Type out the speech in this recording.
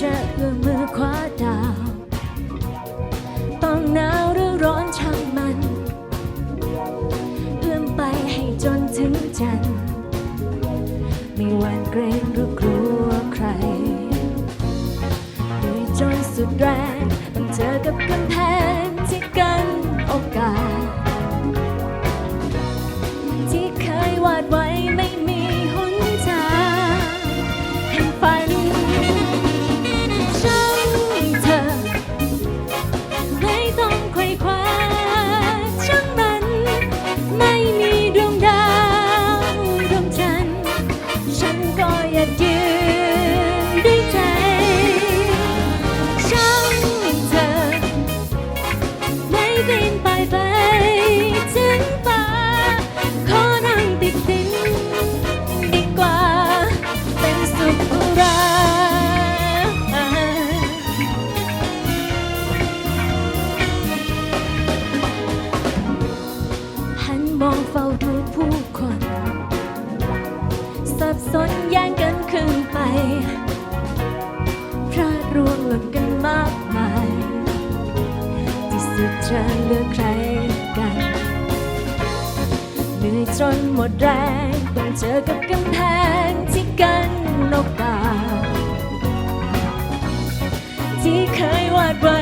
จะเอื้อมมือคว้าดาว ต้องหนาวหรือร้อนช่างมัน เอื้อมไปให้จนถึงจันทร์ไม่หวั่นเกรงหรือกลัวใครด้วยจนสุดแรงต้องเจอกับกั ร่วงหล่นกันมากมาย ที่สุดเธอเลือกใครกันเหนื่อยจนหมดแรงต้องเจอกับกำแพงที่กันนกตาที่เคยวาดไว้